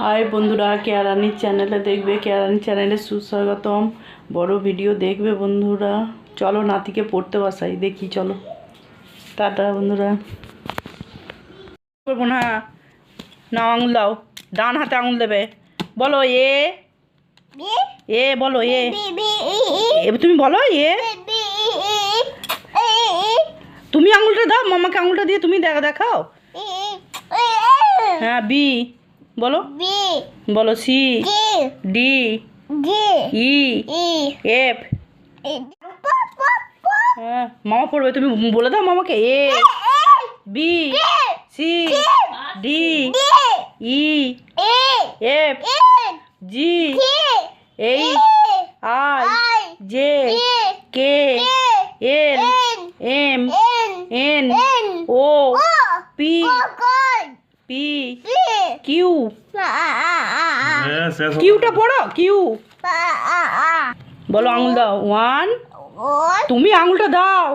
High বন্ধুরা কেয়ারানির চ্যানেলে দেখবে কেয়ারানির চ্যানেলে সুস্বাগতম। বড় ভিডিও দেখবে বন্ধুরা। চলো নাতিকে পড়তে বসাই দেখি চলো। টাটা বন্ধুরা। করব না। না আঙুল দাও। ডান হাতে আঙুল দেবে। বলো এ। এ বলো এ। এ তুমি বলো এ। তুমি আঙুলটা দাও মামাকে আঙুলটা দিয়ে তুমি দেখা দেখাও। হ্যাঁ বি। বলো। বলো সি। ডি। ই। এফ। হ্যাঁ মামা পড়বে তুমি বলে দাও মামাকে। A B C D E F G H I J K L M N O P P Q. হ্যাঁ কিউটা পড়ো কিউ। বলো আঙুল দাও। ওয়ান তুমি আঙুলটা দাও।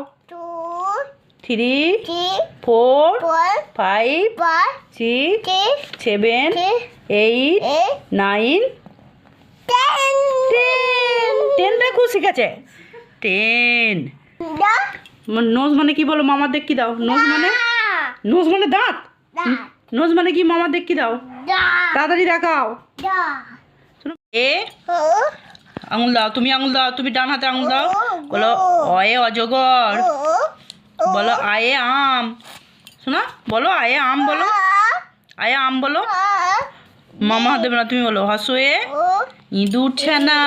Three four five six seven eight nine ten. টেনটা খুব শিখেছে। টেন। নোজ মানে কি বলো? মামার দেখ কি দাও। নোজ মানে? নোজ মানে দাঁত। নোজ মানে কি মামা দেখ দাও। তাড়াতাড়ি দেখাও। এ আঙুল দাও তুমি আঙুল দাও তুমি ডান হাতে আঙুল দাও। বলো অয়ে অজগর। বলো আয়ে আম। শোনা বলো আয়ে আম বলো। আয়ে আম বলো। মামা হাত দেবে না তুমি বলো হাসুয়ে ইঁদুর ছানা।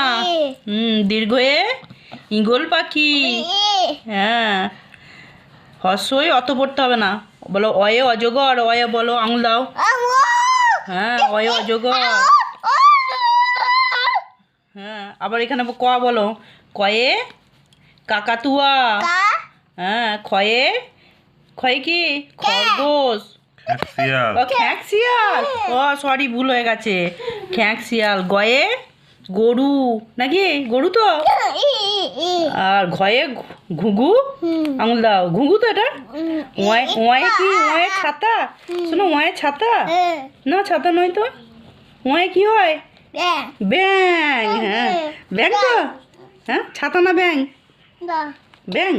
হুম দীর্ঘ এ। ইগল পাখি। হ্যাঁ। হর্ষই অত পড়তে হবে না। বলো অয়ে অজগর অয়ে বলো আঙুল দাও। হ্যাঁ অয়ে অজগর। হ্যাঁ আবার এখানে ক বলো? কয়ে কাকাতুয়া। হ্যাঁ খয়ে খয়ে কি? খরগোশ। শিয়াল ও খ্যাঁক শিয়াল ও সরি ভুল হয়ে গেছে। খ্যাঁক শিয়াল গয়ে গরু। নাকি? গরু তো? আর ঘয়ে ঘুঘু? আঙুল দাও। ঘুঘু তো এটা? ওয়াই কি? ছাতা? শোনো ওয়াই ছাতা? না ছাতা নয় তো। ওয়াই কি হয়? ব্যাং হ্যাঁ। ব্যাং তো? হ্যাঁ? ছাতা না ব্যাং ব্যাং